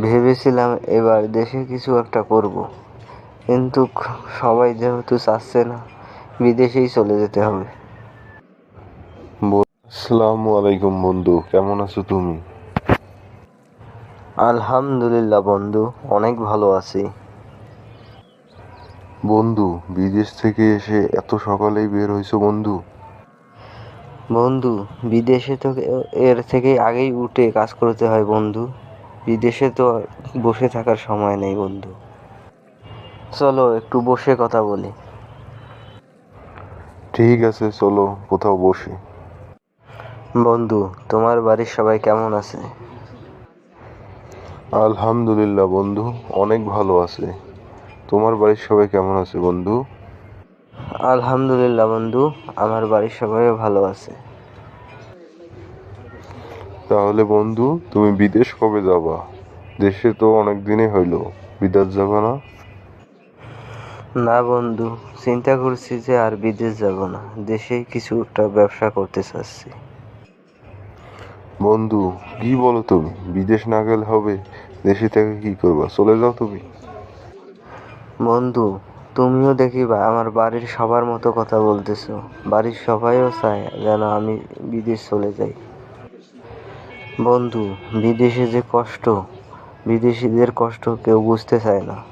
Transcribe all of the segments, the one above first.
ভেবেছিলাম এবার দেশে কিছু একটা করব। কিন্তু সবাই যেহেতু চাচ্ছে না বিদেশেই চলে যেতে হবে। আসসালামু আলাইকুম বন্ধু কেমন আছো তুমি? আলহামদুলিল্লাহ বন্ধু অনেক ভালো আছি। বন্ধু বিদেশ থেকে এসে এত সকালেই বের হয়েছো বন্ধু? বন্ধু বিদেশে তো এর থেকে আগেই উঠে কাজ করতে হয় বন্ধু। বিদেশে তো বসে থাকার সময় নেই বন্ধু। চলো একটু বসে কথা বলি। ঠিক আছে চলো কোথাও বসি। বন্ধু তোমার বাড়ির সবাই কেমন আছে? আলহামদুলিল্লাহ বন্ধু অনেক ভালো আছে। তোমার বাড়ির সবাই কেমন আছে বন্ধু? আলহামদুলিল্লাহ বন্ধু আমার বাড়ির সবাই ভালো আছে। তাহলে বন্ধু তুমি বিদেশ কবে যাবা? দেশে তো অনেক দিনই হইল। বিদেশ যাবে না? না বন্ধু চিন্তা করছি যে আর বিদেশ যাব না। দেশেই কিছু একটা ব্যবসা করতে চাচ্ছি। বন্ধু কি বলো তুমি? বিদেশ না গেলে হবে? দেশে থেকে কি করবা? চলে যাও তুমি। বন্ধু তুমিও দেখিবা আমার বাড়ির সবার মতো কথা বলতেছো। বাড়ির সবাইও চায় যেন আমি বিদেশ চলে যাই। বন্ধু বিদেশে যে কষ্ট বিদেশিদের কষ্ট কেউ বুঝতে চায় না।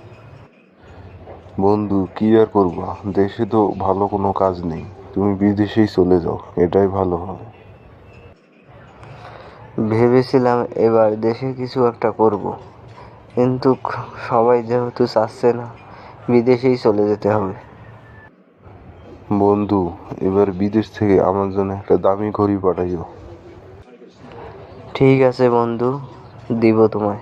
বন্ধু কি আর করবা? দেশে তো ভালো কোনো কাজ নেই। তুমি বিদেশেই চলে যাও এটাই ভালো হবে ভেবেছিলাম এবার দেশে কিছু একটা করব কিন্তু সবাই যেহেতু চাচ্ছে না বিদেশেই চলে যেতে হবে। বন্ধু এবার বিদেশ থেকে আমার জন্য একটা দামি ঘড়ি পাঠাইও। ঠিক আছে বন্ধু দিব তোমায়।